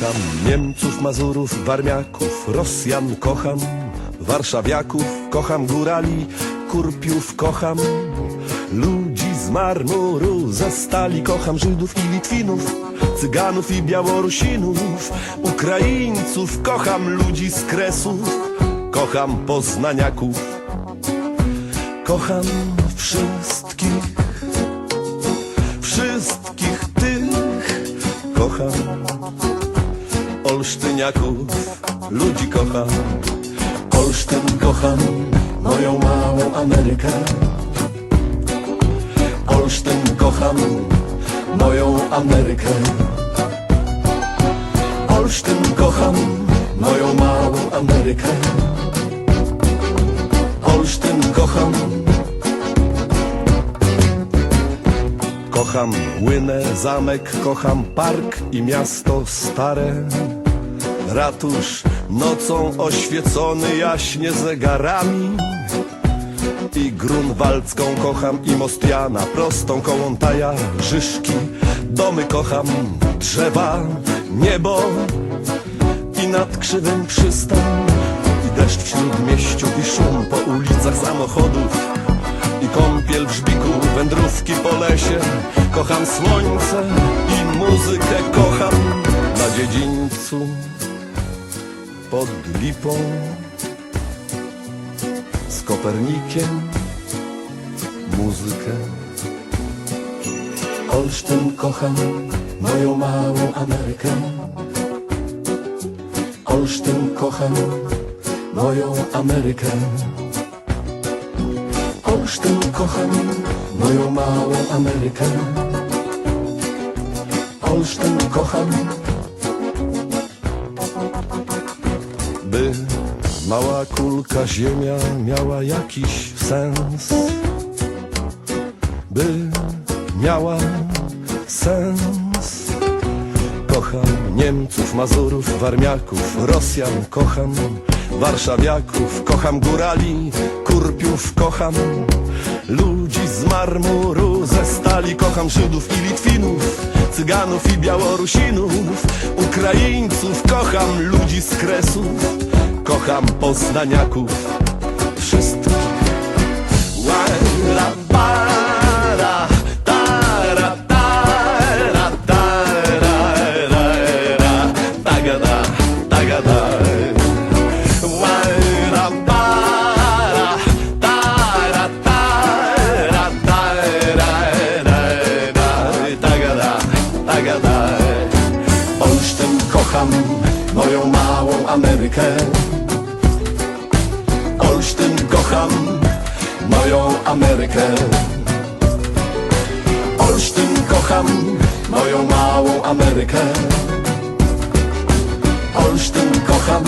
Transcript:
Kocham Niemców, Mazurów, Warmiaków, Rosjan kocham, Warszawiaków, kocham górali, Kurpiów kocham, ludzi z marmuru, ze stali kocham Żydów i Litwinów, Cyganów i Białorusinów, Ukraińców kocham ludzi z Kresów, kocham Poznaniaków, kocham wszystkich, wszystkich tych kocham. Olsztyniaków, ludzi kocham. Olsztyn kocham, moją małą Amerykę. Olsztyn kocham, moją Amerykę. Olsztyn kocham, moją małą Amerykę. Olsztyn kocham. Kocham Łynę, zamek, kocham park i miasto stare. Ratusz nocą oświecony jaśnie zegarami. I Grunwaldzką kocham i most Jana, prostą kołątaja, Żyżki. Domy kocham, drzewa, niebo i nad krzywym przystań. I deszcz w śródmieściu i szum po ulicach samochodów i kąpiel w żbiku, wędrówki po lesie. Kocham słońce i muzykę kocham na dziedzińcu pod lipą z Kopernikiem muzykę. Olsztyn kocham, moją małą Amerykę. Olsztyn kocham, moją Amerykę. Olsztyn kocham, moją małą Amerykę. Olsztyn kocham. Mała kulka ziemia miała jakiś sens. By miała sens. Kocham Niemców, Mazurów, Warmiaków, Rosjan kocham, Warszawiaków, kocham górali, Kurpiów kocham, ludzi z marmuru, ze stali, kocham Żydów i Litwinów, Cyganów i Białorusinów, Ukraińców, kocham ludzi z Kresów, kocham Poznaniaków, Amerykę. Olsztyn kocham, moją Amerykę. Olsztyn kocham, moją małą Amerykę. Olsztyn kocham,